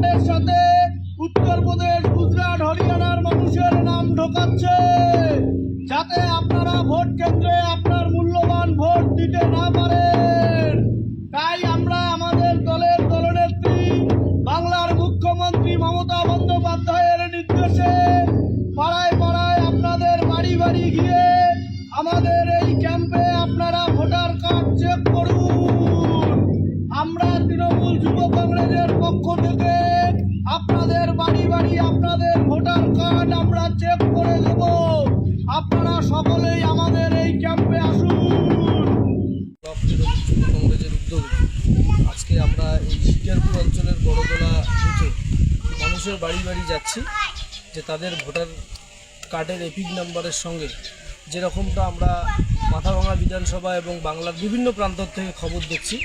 কার্ডের সাথে উত্তরপ্রদেশ, গুজরাট, হরিয়ানার মানুষের নাম ঢোকাচ্ছে। যাতে আপনারা ভোট কেন্দ্রে আপনার মূল্যবান ভোট দিতে না পারেন। তাই আমরা আমাদের দলের দলনেত্রী, বাংলার মুখ্যমন্ত্রী মমতা বন্দ্যোপাধ্যায়ের নির্দেশে পাড়ায় পাড়ায় আপনাদের বাড়ি বাড়ি গিয়ে আমাদের এই ক্যাম্পে আপনারা ভোটার কার্ড চেক করুন। আমরা তৃণমূল যুব কংগ্রেসের পক্ষ থেকে কার্ড আমরা চেক করে দেব আপনারা সকলেই আমাদের এই ক্যাম্পে আসুন। কংগ্রেসের উদ্যোগে। আজকে আমরা এই শিকারপুর অঞ্চলের বড়দোলা বুথে মানুষের বাড়ি বাড়ি যাচ্ছি, যে তাদের ভোটার কার্ডের এপিক নাম্বারের সঙ্গে। যেরকমটা আমরা মাথাভাঙা বিধানসভা এবং বাংলার বিভিন্ন প্রান্ত থেকে খবর দেখছি,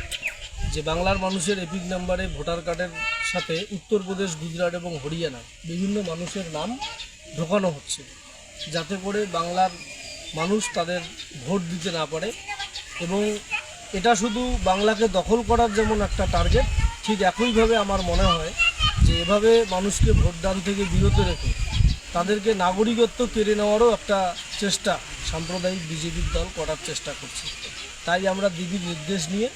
যে বাংলার মানুষের এপিক নাম্বারে ভোটার কার্ডের সাথে উত্তরপ্রদেশ গুজরাট এবং হরিয়ানা বিভিন্ন মানুষের নাম ঢোকানো হচ্ছে। যাতে করে বাংলার মানুষ তাদের ভোট দিতে না পারে এবং এটা শুধু বাংলাকে দখল করার যেমন একটা টার্গেট ঠিক একইভাবে আমার মনে হয় যে এভাবে মানুষকে ভোটদান থেকে বিরত রেখে তাদেরকে নাগরিকত্ব কেড়ে নেওয়ারও একটা চেষ্টা সাম্প্রদায়িক বিজেপির দল করার চেষ্টা করছে। তাই আমরা দিদির নির্দেশ নিয়ে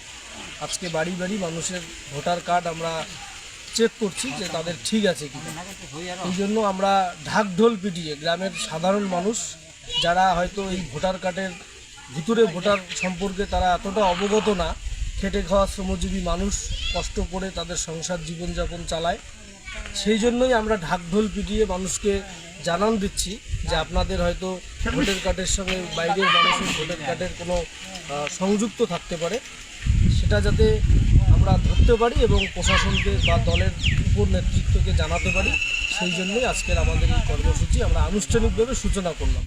আজকে বাড়ি বাড়ি মানুষের ভোটার কার্ড আমরা চেক করছি যে তাদের ঠিক আছে কি এই জন্য আমরা ঢাকঢোল পিটিয়ে গ্রামের সাধারণ মানুষ যারা হয়তো এই ভোটার কার্ডের ভিতরে ভোটার সম্পর্কে তারা এতটা অবগত না, খেটে খাওয়া শ্রমজীবী মানুষ কষ্ট করে তাদের সংসার জীবনযাপন চালায়, সেই জন্যই আমরা ঢাকঢোল পিটিয়ে মানুষকে জানান দিচ্ছি যে আপনাদের হয়তো ভোটার কার্ডের সঙ্গে বাইরের মানুষের ভোটার কার্ডের কোনো সংযুক্ত থাকতে পারে। সেটা যাতে আমরা ধরতে পারি এবং প্রশাসনকে বা দলের উপর নেতৃত্বকে জানাতে পারি, সেই জন্যই আজকের আমাদের এই কর্মসূচি। আমরা আনুষ্ঠানিকভাবে সূচনা করলাম।